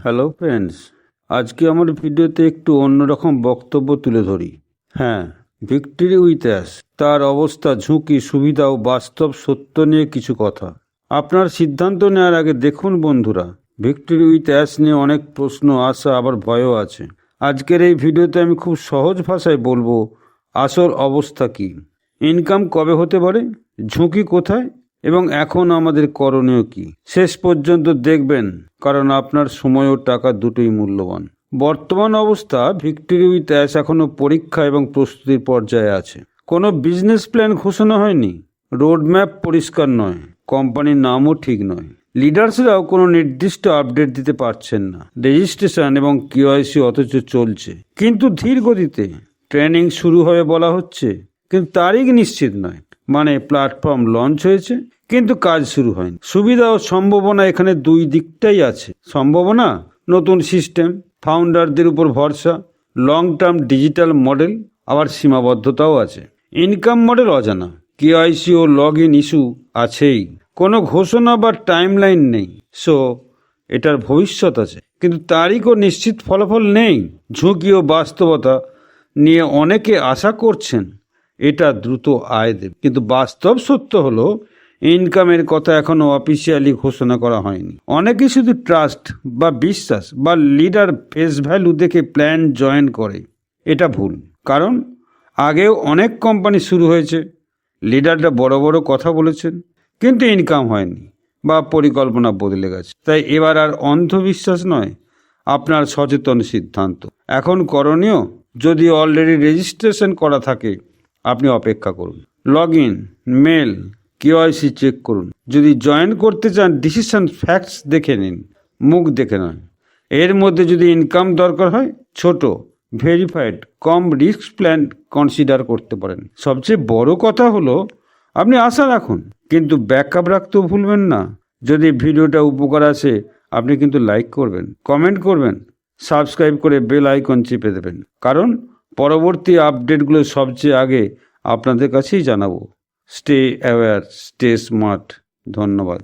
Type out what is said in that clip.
Hello friends আজকে আমার ভিডিওতে একটু অন্যরকম বক্তব্য তুলে ধরি। হ্যাঁ ভিক্টরি উইথ অ্যাস তার অবস্থা, ঝুঁকি, সুবিধা ও বাস্তব সত্য নিয়ে কিছু কথা। আপনার সিদ্ধান্ত নেওয়ার আগে দেখুন বন্ধুরা, ভিক্টরি উইথ অ্যাস নিয়ে অনেক প্রশ্ন আসা আবার ভয়ও আছে। আজকের এই ভিডিওতে আমি খুব সহজ ভাষায় বলব, আসল অবস্থা কি? ইনকাম কবে হতে পারে? ঝুঁকি কোথায়? এবং এখন আমাদের করণীয় কি? শেষ পর্যন্ত দেখবেন, কারণ আপনার সময় ও টাকা দুটোই মূল্যবান। বর্তমান অবস্থা, ভিক্টোরি উইথ অ্যাস এখনও পরীক্ষা এবং প্রস্তুতির পর্যায়ে আছে। কোনো বিজনেস প্ল্যান ঘোষণা হয়নি। রোডম্যাপ পরিষ্কার নয়। কোম্পানির নামও ঠিক নয়। লিডার্সরাও কোনো নির্দিষ্ট আপডেট দিতে পারছেন না। রেজিস্ট্রেশন এবং কিওয়াইসি অথচ চলছে। কিন্তু ধীর গতিতে ট্রেনিং শুরু হবে বলা হচ্ছে, কিন্তু তারিখ নিশ্চিত নয়। মানে প্ল্যাটফর্ম লঞ্চ হয়েছে, কিন্তু কাজ শুরু হয়নি। সুবিধা ও সম্ভাবনা এখানে দুই দিকটাই আছে। সম্ভাবনা, নতুন সিস্টেম ফাউন্ডারদের উপর ভরসা লং টার্ম ডিজিটাল মডেল আবার সীমাবদ্ধতাও আছে। ইনকাম মডেল অজানা কেআইসি ও লগ ইন ইস্যু আছেই। কোনো ঘোষণা বা টাইমলাইন নেই। সো এটার ভবিষ্যৎ আছে। কিন্তু তারিখ ও নিশ্চিত ফলাফল নেই। ঝুঁকি ও বাস্তবতা নিয়ে অনেকে আশা করছেন। এটা দ্রুত আয় দেবে। কিন্তু বাস্তব সত্য হলো, ইনকামের কথা এখনও অফিসিয়ালি ঘোষণা করা হয়নি। অনেকে শুধু ট্রাস্ট বা বিশ্বাস বা লিডার ফেস ভ্যালু দেখে প্ল্যান জয়েন করে। এটা ভুল। কারণ আগেও অনেক কোম্পানি শুরু হয়েছে লিডাররা বড় বড় কথা বলেছেন, কিন্তু ইনকাম হয়নি বা পরিকল্পনা বদলে গেছে। তাই এবার আর অন্ধবিশ্বাস নয়, আপনার সচেতন সিদ্ধান্ত। এখন করণীয়, যদি অলরেডি রেজিস্ট্রেশন করা থাকে আপনি অপেক্ষা করুন। Log in mail KYC check করুন। যদি জয়েন করতে চান ডিসিশন ফ্যাক্টস দেখে নিন, মুখ দেখে নয় এর মধ্যে যদি ইনকাম দরকার হয়, ছোট ভেরিফাইড কম রিস্ক প্ল্যান কনসিডার করতে পারেন। সবচেয়ে বড় কথা হলো, আপনি আশা রাখুন, কিন্তু ব্যাকআপ রাখতেও ভুলবেন না। যদি ভিডিওটা উপকার আসে, আপনি কিন্তু লাইক করবেন কমেন্ট করবেন সাবস্ক্রাইব করে বেল আইকন চেপে দেবেন। কারণ পরবর্তী আপডেটগুলো সবচেয়ে আগে আপনাদের কাছেই জানাব। স্টে অ্যাওয়্যার স্টে স্মার্ট ধন্যবাদ।